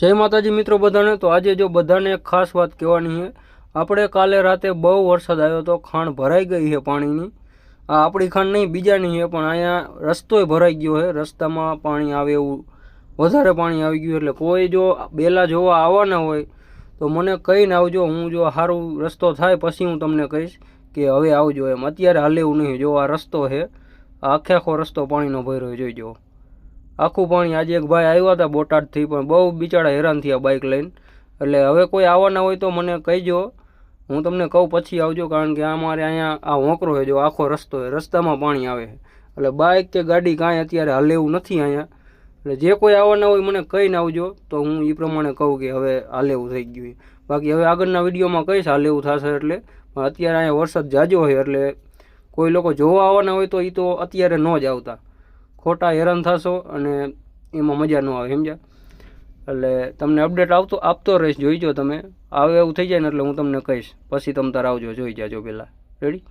જય માતાજી મિત્રો બધાને. તો આજે જો બધાને એક ખાસ વાત કહેવાની છે. આપણે કાલે રાતે બહુ વરસાદ આવ્યો તો ખાણ ભરાઈ ગઈ છે પાણીની. આ આપણી ખાણ નહીં, બીજાની છે, પણ અહીંયા રસ્તોય ભરાઈ ગયો છે. રસ્તામાં પાણી આવે એવું, વધારે પાણી આવી ગયું એટલે કોઈ જો બેલા જોવા આવવાના હોય, તો મને કહીને આવજો. હું જો સારું રસ્તો થાય પછી હું તમને કહીશ કે હવે આવજો એમ. અત્યારે હાલે એવું નહીં. જો આ રસ્તો છે, આખે આખો રસ્તો પાણીનો ભર્યો જોઈ જો આખું પાણી આજે એક ભાઈ આવ્યા હતા બોટાદથી, પણ બહુ બિચારા હેરાન થયા બાઇક લઈને. એટલે હવે કોઈ આવવાના હોય તો મને કહીજો. હું તમને કહું પછી આવજો, કારણ કે અમારે અહીંયા આ હોંકરો છે, જો આખો રસ્તો છે, રસ્તામાં પાણી આવે એટલે બાઇક કે ગાડી કાંઈ અત્યારે હાલે એવું નથી અહીંયા. એટલે જે કોઈ આવવાના હોય મને કહીને આવજો, તો હું એ પ્રમાણે કહું કે હવે હાલેવું થઈ ગયું બાકી હવે આગળના વિડીયોમાં કહીશ હાલે એવું થશે એટલે. અત્યારે અહીંયા વરસાદ જાજો છે, એટલે કોઈ લોકો જોવા આવવાના હોય તો એ તો અત્યારે ન જ આવતા. ખોટા હેરાન થશો અને એમાં મજા ન આવે, સમજ્યા? એટલે તમને અપડેટ આવતો, આપતો રહીશ, જોઈજો તમે. આવે એવું થઈ જાય ને એટલે હું તમને કહીશ. પછી તમે તાર આવજો, જોઈ જાજો પહેલાં રેડી